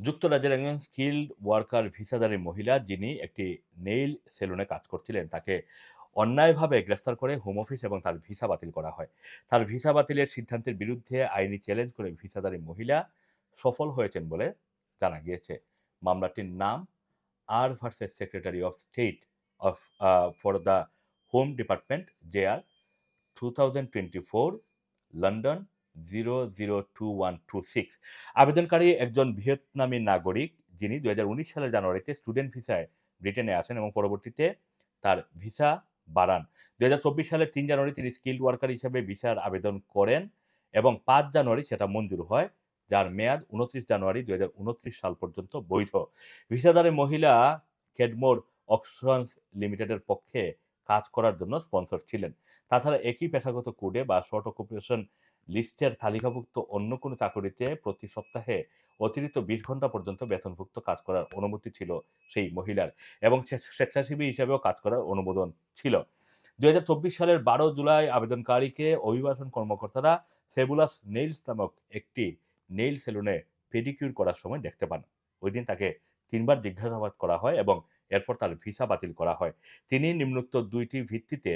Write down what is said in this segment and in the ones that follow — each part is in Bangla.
যুক্তরাজ্যের একজন স্কিলড ওয়ার্কার ভিসাধারী মহিলা যিনি একটি নেইল সেলুনে কাজ করছিলেন, তাকে অন্যায়ভাবে গ্রেফতার করে হোম অফিস এবং তার ভিসা বাতিল করা হয়। তার ভিসা বাতিলের সিদ্ধান্তের বিরুদ্ধে আইনি চ্যালেঞ্জ করে ভিসাধারী মহিলা সফল হয়েছেন বলে জানা গিয়েছে। মামলাটির নাম R versus secretary of state of for the home department J R two thousand twenty four London zero zero two one two six আবেদনকারী একজন ভিয়েতনামী নাগরিক যিনি দু হাজার উনিশ সালের জানুয়ারিতে স্টুডেন্ট ভিসায় ব্রিটেনে আসেন এবং পরবর্তীতে তার ভিসা বাড়ান। দু হাজার চব্বিশ সালের তিন জানুয়ারি তিনি স্কিল্ড ওয়ার্কার হিসেবে ভিসার আবেদন করেন এবং পাঁচ জানুয়ারি সেটা মঞ্জুর হয়, যার মেয়াদ উনত্রিশ জানুয়ারি দু হাজার উনত্রিশ সাল পর্যন্ত বৈধ। ভিসাদারে মহিলা কেডমোর অপশনস লিমিটেডের পক্ষে কাজ করার জন্য স্পন্সর ছিলেন। তাছাড়া একই পেশাগত কোডে বা শর্ট অকুপেশন লিস্টের তালিকাভুক্ত অন্য কোনো চাকরিতে প্রতি সপ্তাহে অতিরিক্ত বিশ ঘণ্টা পর্যন্ত বেতনভুক্ত কাজ করার অনুমতি ছিল সেই মহিলার এবং স্বেচ্ছাসেবী হিসেবেও কাজ করার অনুমোদন ছিল। দুই হাজার চব্বিশ সালের বারো জুলাই আবেদনকারীকে অভিবাসন কর্মকর্তারা ফেবুলাস নেইলস নামক একটি নেইল সেলুনে পেডিকিউর করার সময় দেখতে পান। ওই দিন তাকে তিনবার জিজ্ঞাসাবাদ করা হয় এবং এরপর তার ভিসা বাতিল করা হয়। তিনি নিম্নোক্ত দুইটি ভিত্তিতে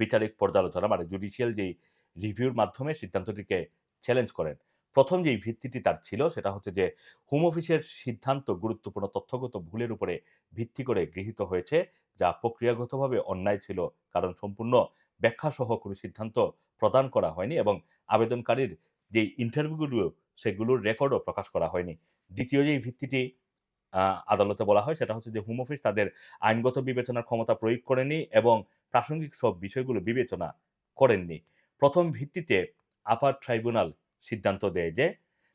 বিচারিক পর্যালোচনা মানে জুডিশিয়াল যেই রিভিউর মাধ্যমে সিদ্ধান্তটিকে চ্যালেঞ্জ করেন। প্রথম যেই ভিত্তিটি তার ছিল সেটা হচ্ছে যে হোম অফিসের সিদ্ধান্ত গুরুত্বপূর্ণ তথ্যগত ভুলের উপরে ভিত্তি করে গৃহীত হয়েছে, যা প্রক্রিয়াগতভাবে অন্যায় ছিল কারণ সম্পূর্ণ ব্যাখ্যাসহ কোনো সিদ্ধান্ত প্রদান করা হয়নি এবং আবেদনকারীর যে ইন্টারভিউগুলো সেগুলোর রেকর্ডও প্রকাশ করা হয়নি। দ্বিতীয় যেই ভিত্তিটি আদালতে বলা হয়, সেটা হচ্ছে যে হোম অফিস তাদের আইনগত বিবেচনার ক্ষমতা প্রয়োগ করেনি এবং প্রাসঙ্গিক সব বিষয়গুলো বিবেচনা করেননি। প্রথম ভিত্তিতে আপার ট্রাইব্যুনাল সিদ্ধান্ত দেয় যে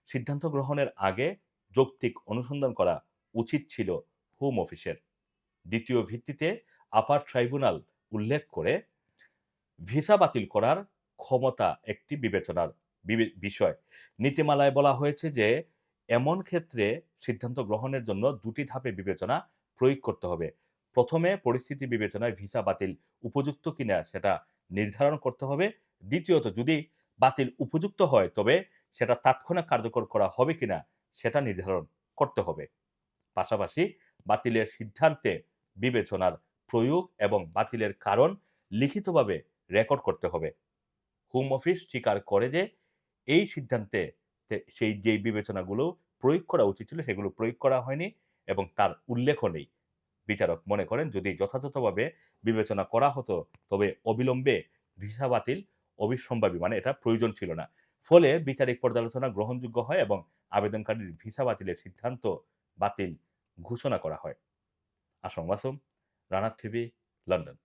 সিদ্ধান্ত গ্রহণের আগে যৌক্তিক অনুসন্ধান করা উচিত ছিল হোম অফিসের দ্বিতীয় ভিত্তিতে আপার ট্রাইব্যুনাল উল্লেখ করে ভিসা বাতিল করার ক্ষমতা একটি বিবেচনার বিষয়। নীতিমালায় বলা হয়েছে যে এমন ক্ষেত্রে সিদ্ধান্ত গ্রহণের জন্য দুটি ধাপে বিবেচনা প্রয়োগ করতে হবে। প্রথমে পরিস্থিতি বিবেচনায় ভিসা বাতিল উপযুক্ত কিনা সেটা নির্ধারণ করতে হবে। দ্বিতীয়ত, যদি বাতিল উপযুক্ত হয়, তবে সেটা তাৎক্ষণিক কার্যকর করা হবে কিনা সেটা নির্ধারণ করতে হবে। পাশাপাশি বাতিলের সিদ্ধান্তে বিবেচনার প্রয়োগ এবং বাতিলের কারণ লিখিতভাবে রেকর্ড করতে হবে। হোম অফিস স্বীকার করে যে এই সিদ্ধান্তে সেই যেই বিবেচনাগুলো প্রয়োগ করা উচিত ছিল সেগুলো প্রয়োগ করা হয়নি এবং তার উল্লেখ নেই। বিচারক মনে করেন যদি যথাযথভাবে বিবেচনা করা হতো, তবে অবিলম্বে ভিসা বাতিল, অবিসম্ভাবী মানে এটা প্রয়োজন ছিল না। ফলে বিচারিক পর্যালোচনা গ্রহণযোগ্য হয় এবং আবেদনকারীর ভিসা বাতিলের সিদ্ধান্ত বাতিল ঘোষণা করা হয়। আসম মাসুম রানার টিভি, লন্ডন।